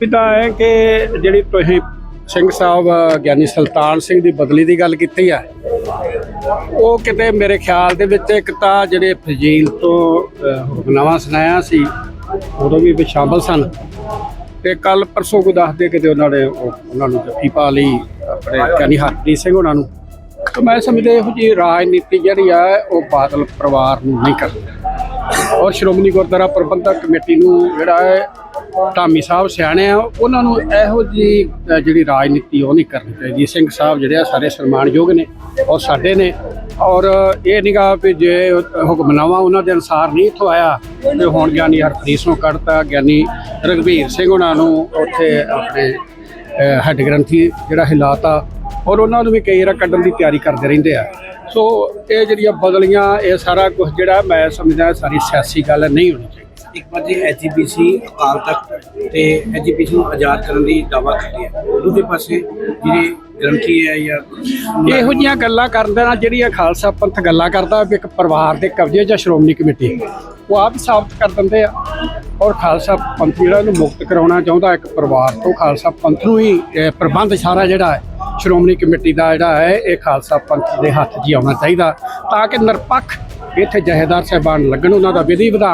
ਪਿਤਾ ਹੈ ਕਿ ਜਿਹੜੀ ਤੁਸੀਂ ਸਿੰਘ ਸਾਹਿਬ ਗਿਆਨੀ ਸੁਲਤਾਨ ਸਿੰਘ ਦੀ ਬਦਲੀ ਦੀ ਗੱਲ ਕੀਤੀ ਆ ਉਹ ਕਿਤੇ ਮੇਰੇ ਖਿਆਲ ਦੇ ਵਿੱਚ ਇੱਕ ਤਾਂ ਜਿਹੜੇ ਫਜ਼ੀਲ ਤੋਂ ਅਹ, ਸੁਣਾਇਆ ਸੀ ਉਦੋਂ ਵੀ ਵਿੱਚ ਸ਼ਾਮਲ ਸਨ। ਤੇ ਕੱਲ ਪਰਸੋਂ ਕੋ ਦੱਸਦੇ ਕਿਤੇ ਉਹਨਾਂ ਨੇ ਉਹ- ਉਹਨਾਂ ਨੂੰ ਜੱਫੀ ਪਾ ਲਈ ਆਪਣੇ ਗਿਆਨੀ ਹਰਪ੍ਰੀਤ ਸਿੰਘ ਉਹਨਾਂ ਨੂੰ। ਤਾਂ ਮੈਂ ਸਮਝਦਾ ਇਹੋ ਜੀ ਰਾਜਨੀਤੀ ਜਿਹੜੀ ਆ ਉਹ ਬਾਦਲ ਪਰਿਵਾਰ ਨੂੰ ਨਹੀਂ ਕਰਦੀ। ਔਰ ਸ਼੍ਰੋਮਣੀ ਗੁਰਦੁਆਰਾ ਪ੍ਰਬੰਧਕ ਕਮੇਟੀ ਨੂੰ ਜਿਹੜਾ ਹੈ ਧਾਮੀ ਸਾਹਿਬ ਸਿਆਣੇ ਆ, ਉਹਨਾਂ ਨੂੰ ਇਹੋ ਜੀ ਜਿਹੜੀ ਰਾਜਨੀਤੀ ਉਹ ਨਹੀਂ ਕਰਨੀ ਚਾਹੀਦੀ। ਸਿੰਘ ਸਾਹਿਬ ਜਿਹੜੇ ਆ, ਸਾਰੇ ਸਨਮਾਨਯੋਗ ਨੇ ਔਰ ਸਾਡੇ ਨੇ। ਔਰ ਇਹ ਨਿਗਾ ਵੀ ਜੇ ਹੁਕਮਨਾਮਾ ਉਹਨਾਂ ਦੇ ਅਨਸਾਰ ਨਹੀਂ ਇੱਥੋਂ ਆਇਆ, ਤੇ ਹੁਣ ਗਿਆਨੀ ਹਰਪ੍ਰੀਤ ਨੂੰ ਕੱਢਤਾ, ਗਿਆਨੀ ਰਗਵੀਰ ਸਿੰਘ ਉਹਨਾਂ ਨੂੰ ਉੱਥੇ ਆਪਣੇ ਹੱਡ ਗ੍ਰੰਥੀ ਜਿਹੜਾ ਹਿਲਾਤਾ, ਔਰ ਉਹਨਾਂ ਨੂੰ ਵੀ ਕਈ ਵਾਰ ਕੱਢਣ ਦੀ ਤਿਆਰੀ ਕਰਦੇ ਰਹਿੰਦੇ ਆ। ਸੋ ਇਹ ਜਿਹੜੀਆਂ ਬਦਲੀਆਂ, ਇਹ ਸਾਰਾ ਕੁਝ ਜਿਹੜਾ ਮੈਂ ਸਮਝਦਾ, ਸਾਰੀ ਸਿਆਸੀ ਗੱਲ ਨਹੀਂ ਹੋਣੀ ਚਾਹੀਦੀ। ਇੱਕ ਪਾਸੇ ਐਜੀਪੀਸੀ ਅਕਾਲ ਤਖਤ ਤੇ ਐਜੀਪੀਸੀ ਨੂੰ ਆਜ਼ਾਦ ਕਰਨ ਦੀ ਦਾਵਾ ਕੀਤੀ ਹੈ। ਦੂਜੇ ਪਾਸੇ ਜਿਹੜੇ ਗ੍ਰੰਥੀ ਹੈ ਜਾਂ ਇਹੋ ਜਿਹੀਆਂ ਗੱਲਾਂ ਕਰਨ ਦੇ ਨਾਲ ਜਿਹੜੀਆਂ ਖਾਲਸਾ ਪੰਥ ਗੱਲਾਂ ਕਰਦਾ, ਵੀ ਇੱਕ ਪਰਿਵਾਰ ਦੇ ਕਬਜ਼ੇ ਜਾਂ ਸ਼੍ਰੋਮਣੀ ਕਮੇਟੀ, ਉਹ ਆਪ ਸਾਬਤ ਕਰ ਦਿੰਦੇ ਆ। ਔਰ ਖਾਲਸਾ ਪੰਥ ਜਿਹੜਾ ਇਹਨੂੰ ਮੁਕਤ ਕਰਾਉਣਾ ਚਾਹੁੰਦਾ, ਇੱਕ ਪਰਿਵਾਰ ਤੋਂ ਖਾਲਸਾ ਪੰਥ ਨੂੰ ਹੀ ਪ੍ਰਬੰਧ ਸਾਰਾ ਜਿਹੜਾ ਹੈ, ਸ਼੍ਰੋਮਣੀ ਕਮੇਟੀ ਦਾ ਜਿਹੜਾ ਹੈ, ਇਹ ਖਾਲਸਾ ਪੰਥ ਦੇ ਹੱਥ 'ਚ ਆਉਣਾ ਚਾਹੀਦਾ, ਤਾਂ ਕਿ ਨਿਰਪੱਖ ਇੱਥੇ ਜਹੇਦਾਰ ਸਾਹਿਬਾਨ ਲੱਗਣ, ਉਹਨਾਂ ਦਾ ਵਿਧੀ ਵਿਧਾਨ